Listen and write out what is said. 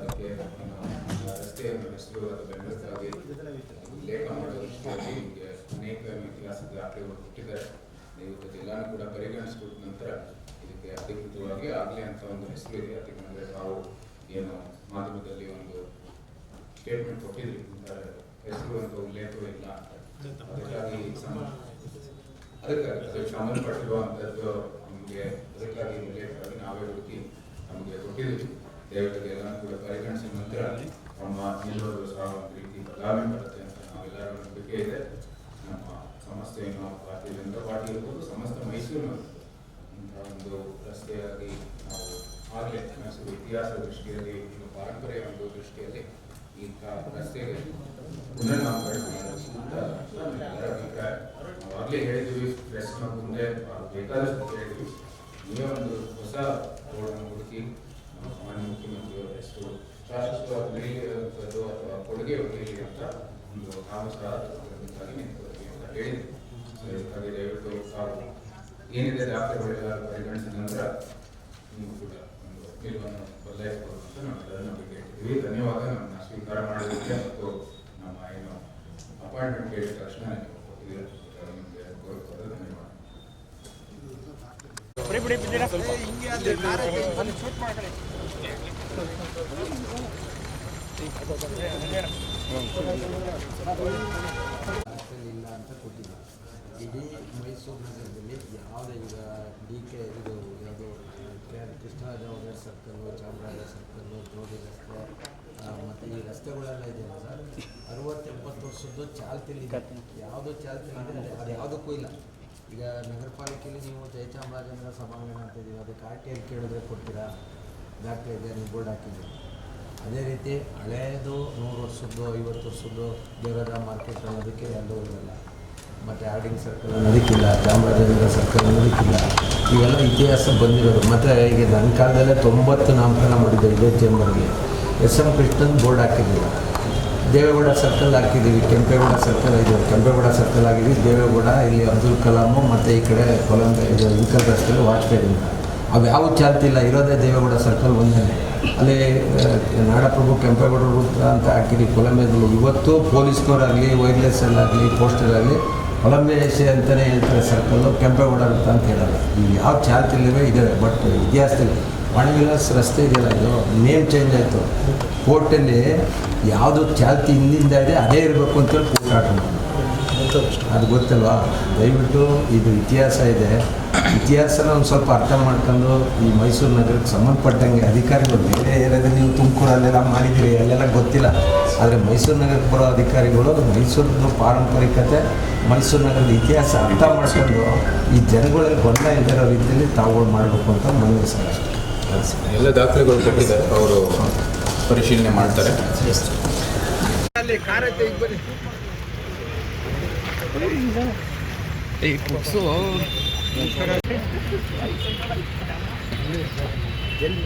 ಅದಕ್ಕೆ ನಮ್ಮ ರಸ್ತೆಯನ್ನು ಹೆಸರು ಅದು ಬೆಂಬಲಿತವಾಗಿ ಅನೇಕ ಇತಿಹಾಸದ ದಾಖಲೆಗಳು ಕೊಟ್ಟಿದ್ದಾರೆ ನೀವು ಇದೆಲ್ಲಾನು ಕೂಡ ಪರಿಗಣಿಸ್ಕೊಟ್ಟ ನಂತರ ಇದಕ್ಕೆ ಅಧಿಕೃತವಾಗಿ ಆಗಲಿ ಅಂತ ಒಂದು ಹೆಸರು ಇದೆ. ಅದಕ್ಕೆ ಅಂದರೆ ತಾವು ಏನು ಮಾಧ್ಯಮದಲ್ಲಿ ಒಂದು ಸ್ಟೇಟ್ಮೆಂಟ್ ಕೊಟ್ಟಿದ್ರಿ. ಹೆಸರು ಅಂತ ಉಲ್ಲೇಖವೂ ಇಲ್ಲ ಅಂತ. ಅದಕ್ಕಾಗಿ ಅದಕ್ಕಾಗಿ ಅದಕ್ಕೆ ಅದಕ್ಕೆ ಸಂಬಂಧಪಟ್ಟಿರುವಂಥದ್ದು ನಮಗೆ ಅದಕ್ಕಾಗಿ ಉಲ್ಲೇಖವಾಗಿ ನಾವೇ ಹುಡುಕಿ ನಮಗೆ ಕೊಟ್ಟಿದ್ದೀವಿ. ದಯವಿಟ್ಟು ಎಲ್ಲಾನು ಕೂಡ ಪರಿಗಣಿಸಿದ ನಂತರ ನಮ್ಮ ನಿಲ್ಲೋದು ಸಹ ಒಂದು ರೀತಿ ಬದಲಾವಣೆ ಬರುತ್ತೆ ಅಂತ ನಾವೆಲ್ಲರ ನಂಬಿಕೆ ಇದೆ. ನಮ್ಮ ಸಂಸ್ಥೆಯನ್ನು ಭಾರತೀಯ ಜನತಾ ಪಾರ್ಟಿ ಇರ್ಬೋದು ಸಮಸ್ತ ಮೈಸೂರಿನ ಇಂಥ ಒಂದು ರಸ್ತೆಯಾಗಿ ನಾವು ಆಗಲೇ ಮೈಸೂರು ಇತಿಹಾಸ ದೃಷ್ಟಿಯಲ್ಲಿ ಇನ್ನು ಪಾರಂಪರೆಯ ಒಂದು ದೃಷ್ಟಿಯಲ್ಲಿ ಇಂಥ ರಸ್ತೆಗೆ ಅಂತ ಅಭಿಪ್ರಾಯ. ಆಗಲೇ ಹೇಳಿದ್ವಿ ಪ್ರೆಸ್ನ ಮುಂದೆ ಬೇಕಾದಷ್ಟು ಹೇಳಿದ್ವಿ ನೀವೇ ಒಂದು ಹೊಸ ರೋಡನ್ನು ಹುಡುಕಿ ಮಾನ್ಯ ಮುಖ್ಯಮಂತ್ರಿಯವರ ಹೆಸರು, ಶಾಶ್ವತವಾಗಿ ಬೆಳೆಯುವಂಥದ್ದು ಅಥವಾ ಕೊಡುಗೆ ಅಂತ ಒಂದು ನಾವು ಸಹ ಅದಕ್ಕಾಗಿ ತಾವು ಏನಿದೆ ದಾಖಲೆಗಳೆಲ್ಲ ಪರಿಗಣಿಸಿದ ನಂತರ ನೀವು ಕೂಡ ಒಂದು ನಿಲುವನ್ನು ಬದಲಾಯಿಸಬಹುದು ಅಂತ ಧನ್ಯವಾದ. ನಮ್ಮನ್ನ ಸ್ವೀಕಾರ ಮಾಡೋದಕ್ಕೆ ಮತ್ತು ನಮ್ಮ ಏನು ಅಪಾಯಿಂಟ್ಮೆಂಟ್ ಕೇಳಿದ ತಕ್ಷಣ ನೀವು ಕೊಟ್ಟಿದ್ದೀರ ಅದಕ್ಕಾಗಿ ನಿಮಗೆ ಧನ್ಯವಾದ ಇಲ್ಲ ಅಂತ ಕೊಟ್ಟಿದ್ದೆ ಇಡೀ ಮೈಸೂರು ನಗರದಲ್ಲಿ ಯಾವುದೇ ಈಗ ಡಿ ಕೆ ಇದು ಯಾವುದು ಕೃಷ್ಣರಾಜ ಸರ್ಕಲ್ಲು, ಚಾಮರಾಜ ಸರ್ಕಲ್ಲು, ಜೋಡಿ ರಸ್ತೆ ಮತ್ತು ಈ ರಸ್ತೆಗಳೆಲ್ಲ ಇದೆಯಲ್ಲ ಸರ್? ಅರವತ್ತೆಂಬತ್ತು ವರ್ಷದ್ದು ಚಾಲ್ತಿಲಿ ಯಾವುದು ಚಾಲ್ತಿ ಅದು ಯಾವುದಕ್ಕೂ ಇಲ್ಲ. ಈಗ ನಗರ ಪಾಲಿಕೆಯಲ್ಲಿ ನೀವು ಜಯಚಾಮರಾಜೇಂದ್ರ ಸಭಾಂಗಣ ಅಂತ ಇದೀವಿ ಅದಕ್ಕೆ ಆರ್ ಟಿ ಎಲ್ ಕೇಳಿದ್ರೆ ಕೊಡ್ತೀರಾ? ದಾಖಲೆ ಇದೆ, ನೀವು ಬೋರ್ಡ್ ಹಾಕಿದ್ದೀರಿ? ಅದೇ ರೀತಿ ಹಳೇದು ನೂರು ವರ್ಷದ್ದು, ಐವತ್ತು ವರ್ಷದ್ದು ದೇವರದ ಮಾರ್ಕೆಟ್ ಅನ್ನೋದಕ್ಕೆ ಎಲ್ಲೂ ಇರಲ್ಲ ಮತ್ತು ಆರ್ಡಿಂಗ್ ಸರ್ಕಲ್ ಅನ್ನೋದಕ್ಕಿಲ್ಲ, ಚಾಮರಾಜನಗರ ಸರ್ಕಲ್ ಅನ್ನೋದಕ್ಕಿಲ್ಲ. ಇವೆಲ್ಲ ಇತಿಹಾಸ ಬಂದಿರೋದು. ಮತ್ತು ಈಗ ನನ್ನ ಕಾಲದಲ್ಲೇ ತೊಂಬತ್ತು ನಾಮಕರಣ ಮಾಡಿದ್ದೆ ಇದೇ ಚೇಂಬರ್ಗೆ ಎಸ್ ಎಂ ಕೃಷ್ಣನ್ ಬೋರ್ಡ್ ಹಾಕಿದ್ದೀವಿ. ದೇವೇಗೌಡ ಸರ್ಕಲ್ ಹಾಕಿದ್ದೀವಿ. ಕೆಂಪೇಗೌಡ ಸರ್ಕಲ್ ಇದು. ಕೆಂಪೇಗೌಡ ಸರ್ಕಲ್ ಆಗಿದ್ದೀವಿ ದೇವೇಗೌಡ, ಇಲ್ಲಿ ಅಬ್ದುಲ್ ಕಲಾಮು, ಮತ್ತು ಈ ಕಡೆ ಕೊಲಂಬ, ಇದು ಇನ್ಕಲ್ ರಸ್ತೆಯಲ್ಲಿ ವಾಜಪೇಯಿ ಅವು ಯಾವ ಚಾಲ್ತಿ ಇಲ್ಲ, ಇರೋದೇ ದೇವೇಗೌಡ ಸರ್ಕಲ್ ಒಂದೇ ಅಲ್ಲಿ ನಾಡಪ್ರಭು ಕೆಂಪೇಗೌಡ ವೃತ್ತ ಅಂತ ಹಾಕಿರಿ ಕೊಲಂಬೆಗಳು. ಇವತ್ತು ಪೊಲೀಸ್ನವರಾಗಲಿ ಪೋಸ್ಟರ್ ಪೋಸ್ಟರಾಗಲಿ ಕೊಲಂಬೆ ಎಸೆ ಅಂತಲೇ ಹೇಳ್ತಾರೆ ಸರ್ಕಲ್ಲು ಕೆಂಪೇಗೌಡ ವೃತ್ತ ಅಂತ ಹೇಳಲ್ಲ ಇಲ್ಲಿ ಯಾವ ಚಾಲ್ತಿಲಿವೆ ಇದ್ದಾವೆ ಬಟ್ ಇತಿಹಾಸದಲ್ಲಿ ವಾಣಿವಿಲಾಸ್ ರಸ್ತೆ ಇದೆಯಲ್ಲ ಇದು ನೇಮ್ ಚೇಂಜ್ ಆಯಿತು. ಕೋರ್ಟಲ್ಲಿ ಯಾವುದು ಚಾಲ್ತಿ ಹಿಂದಿಂದ ಇದೆ, ಅದೇ ಇರಬೇಕು ಅಂತೇಳಿ ಕೋರ್ಟ್ ಆಟ ಅದು ಗೊತ್ತಲ್ವಾ? ದಯವಿಟ್ಟು ಇದು ಇತಿಹಾಸ ಇದೆ. ಇತಿಹಾಸನ ಒಂದು ಸ್ವಲ್ಪ ಅರ್ಥ ಮಾಡ್ಕೊಂಡು ಈ ಮೈಸೂರು ನಗರಕ್ಕೆ ಸಂಬಂಧಪಟ್ಟಂಗೆ ಅಧಿಕಾರಿಗಳು ಬೇರೆ ಏರಿಯಾದಲ್ಲಿ ನೀವು ತುಮಕೂರಲ್ಲೆಲ್ಲ ಮಾಡಿದ್ದೀರಿ ಅಲ್ಲೆಲ್ಲ ಗೊತ್ತಿಲ್ಲ. ಆದರೆ ಮೈಸೂರು ನಗರಕ್ಕೆ ಬರೋ ಅಧಿಕಾರಿಗಳು ಮೈಸೂರಿನ ಪಾರಂಪರಿಕತೆ ಮೈಸೂರು ನಗರದ ಇತಿಹಾಸ ಅರ್ಥ ಮಾಡ್ಕೊಂಡು ಈ ಜನಗಳಲ್ಲಿ ಗೊಂದಲ ಇಲ್ಲದಿರೋ ರೀತಿಯಲ್ಲಿ ತಾವುಗಳು ಮಾಡಬೇಕು ಅಂತ ಮನವಿ ಸರ್ ಅಷ್ಟೇ ಎಲ್ಲ ದಾಖಲೆಗಳು ಕೊಟ್ಟಿದ್ದಾರೆ ಅವರು ಪರಿಶೀಲನೆ ಮಾಡ್ತಾರೆ. ಎಲ್ಲಿ